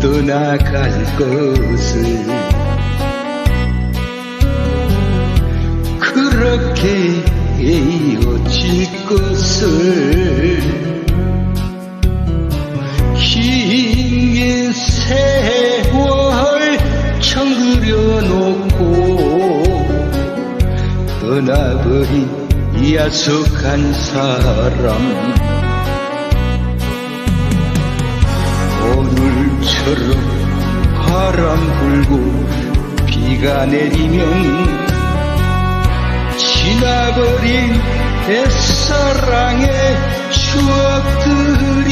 떠나갈 것을 그렇게 헤어질 것을 긴 세월 정그려 놓고 떠나버린 야속한 사람 오늘처럼 바람 불고 비가 내리면 지나버린 옛사랑의 추억들이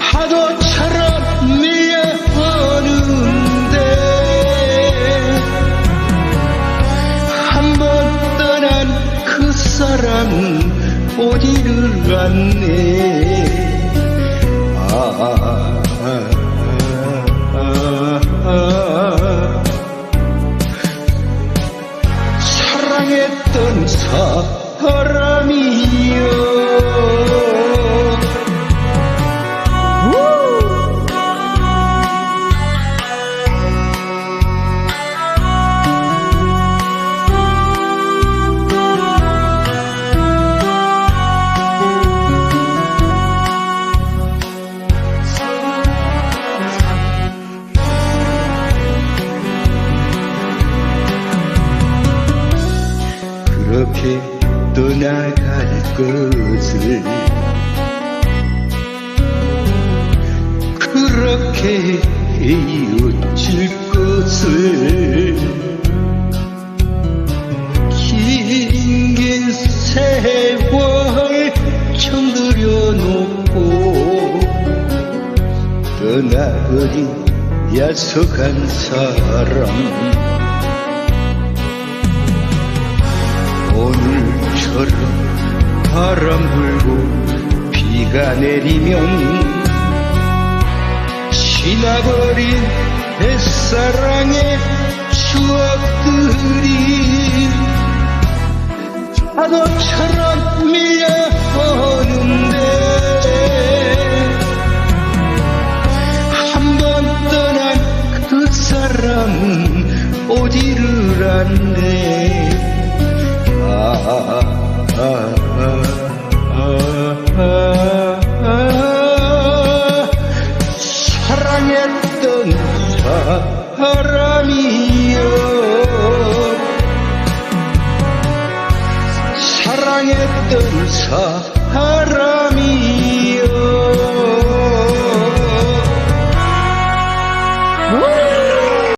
파도처럼 밀려오는데 한 번 떠난 그 사람은 어디를 갔네. 사랑했던 사 그렇게 떠나갈 것을. 그렇게 헤어질 것을. 긴긴 세월 정들여 놓고 떠나버린 야속한 사람 오늘처럼 바람 불고 비가 내리면 지나버린 햇사랑의 추억들이 파도처럼 밀려오는데 한 번 떠난 그 사람은 어디를 갔네